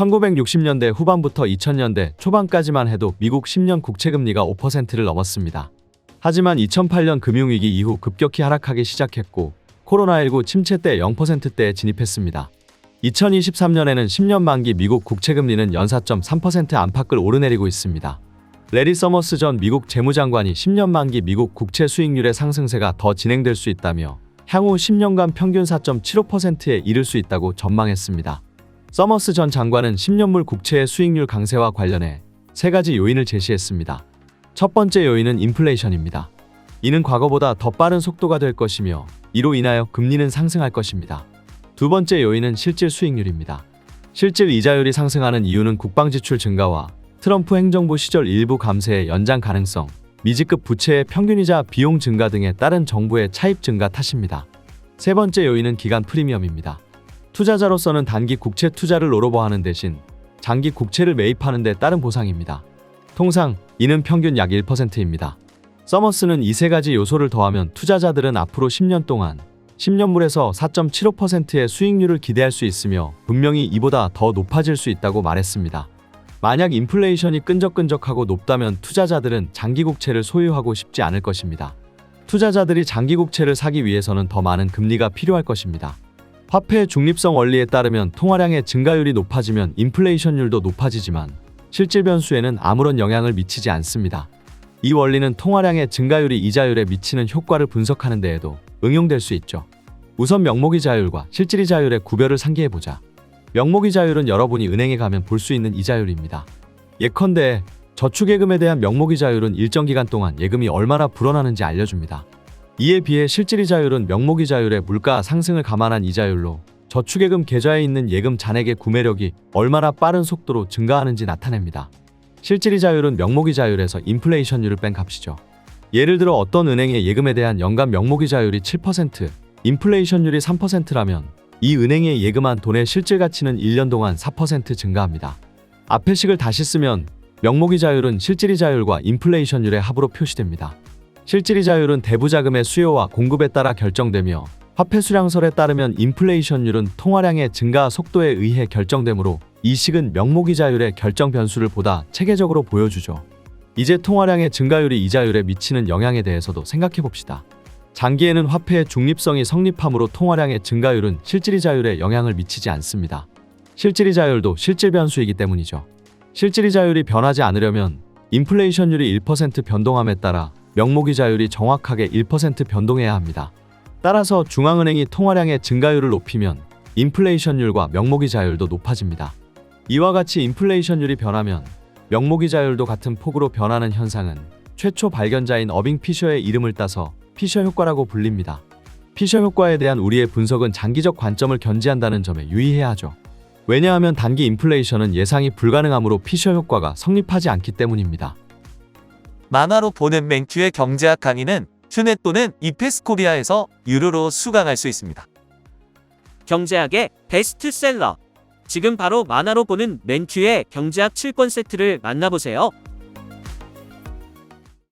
1960년대 후반부터 2000년대 초반까지만 해도 미국 10년 국채 금리가 5%를 넘었습니다. 하지만 2008년 금융위기 이후 급격히 하락하기 시작했고 코로나19 침체 때 0%대에 진입했습니다. 2023년에는 10년 만기 미국 국채 금리는 연사점 3% 안팎을 오르내리고 있습니다. 레리 서머스 전 미국 재무장관이 10년 만기 미국 국채 수익률의 상승세가 더 진행될 수 있다며 향후 10년간 평균 4.75%에 이를 수 있다고 전망했습니다. 서머스 전 장관은 10년물 국채의 수익률 강세와 관련해 세 가지 요인을 제시했습니다. 첫 번째 요인은 인플레이션입니다. 이는 과거보다 더 빠른 속도가 될 것이며 이로 인하여 금리는 상승할 것입니다. 두 번째 요인은 실질 수익률입니다. 실질 이자율이 상승하는 이유는 국방 지출 증가와 트럼프 행정부 시절 일부 감세의 연장 가능성, 미지급 부채의 평균이자 비용 증가 등에 따른 정부의 차입 증가 탓입니다. 세 번째 요인은 기간 프리미엄입니다. 투자자로서는 단기 국채 투자를 로로버하는 대신 장기 국채를 매입하는 데 따른 보상입니다. 통상 이는 평균 약 1%입니다. 서머스는 이 세 가지 요소를 더하면 투자자들은 앞으로 10년 동안 10년물에서 4.75%의 수익률을 기대할 수 있으며 분명히 이보다 더 높아질 수 있다고 말했습니다. 만약 인플레이션이 끈적끈적하고 높다면 투자자들은 장기 국채를 소유하고 싶지 않을 것입니다. 투자자들이 장기 국채를 사기 위해서는 더 많은 금리가 필요할 것입니다. 화폐의 중립성 원리에 따르면 통화량의 증가율이 높아지면 인플레이션율도 높아지지만 실질 변수에는 아무런 영향을 미치지 않습니다. 이 원리는 통화량의 증가율이 이자율에 미치는 효과를 분석하는 데에도 응용될 수 있죠. 우선 명목이자율과 실질이자율의 구별을 상기해보자. 명목이자율은 여러분이 은행에 가면 볼 수 있는 이자율입니다. 예컨대 저축예금에 대한 명목이자율은 일정 기간 동안 예금이 얼마나 불어나는지 알려줍니다. 이에 비해 실질이자율은 명목이자율의 물가 상승을 감안한 이자율로 저축예금 계좌에 있는 예금 잔액의 구매력이 얼마나 빠른 속도로 증가하는지 나타냅니다. 실질이자율은 명목이자율에서 인플레이션율을 뺀 값이죠. 예를 들어 어떤 은행의 예금에 대한 연간 명목이자율이 7%, 인플레이션율이 3%라면 이 은행에 예금한 돈의 실질 가치는 1년 동안 4% 증가합니다. 앞의 식을 다시 쓰면 명목이자율은 실질이자율과 인플레이션율의 합으로 표시됩니다. 실질이자율은 대부자금의 수요와 공급에 따라 결정되며 화폐 수량설에 따르면 인플레이션율은 통화량의 증가 속도에 의해 결정되므로 이 식은 명목이자율의 결정 변수를 보다 체계적으로 보여주죠. 이제 통화량의 증가율이 이자율에 미치는 영향에 대해서도 생각해 봅시다. 장기에는 화폐의 중립성이 성립하므로 통화량의 증가율은 실질이자율에 영향을 미치지 않습니다. 실질이자율도 실질 변수이기 때문이죠. 실질이자율이 변하지 않으려면 인플레이션율이 1% 변동함에 따라 명목이 자율이 정확하게 1% 변동해야 합니다. 따라서 중앙은행이 통화량의 증가율을 높이면 인플레이션율과 명목이 자율도 높아집니다. 이와 같이 인플레이션율이 변하면 명목이 자율도 같은 폭으로 변하는 현상은 최초 발견자인 어빙 피셔의 이름을 따서 피셔 효과라고 불립니다. 피셔 효과에 대한 우리의 분석은 장기적 관점을 견지한다는 점에 유의해야 하죠. 왜냐하면 단기 인플레이션은 예상이 불가능하므로 피셔 효과가 성립하지 않기 때문입니다. 만화로 보는 맹큐의 경제학 강의는 튜넷 또는 이페스코리아에서 유료로 수강할 수 있습니다. 경제학의 베스트셀러. 지금 바로 만화로 보는 맨큐의 경제학 7권 세트를 만나보세요.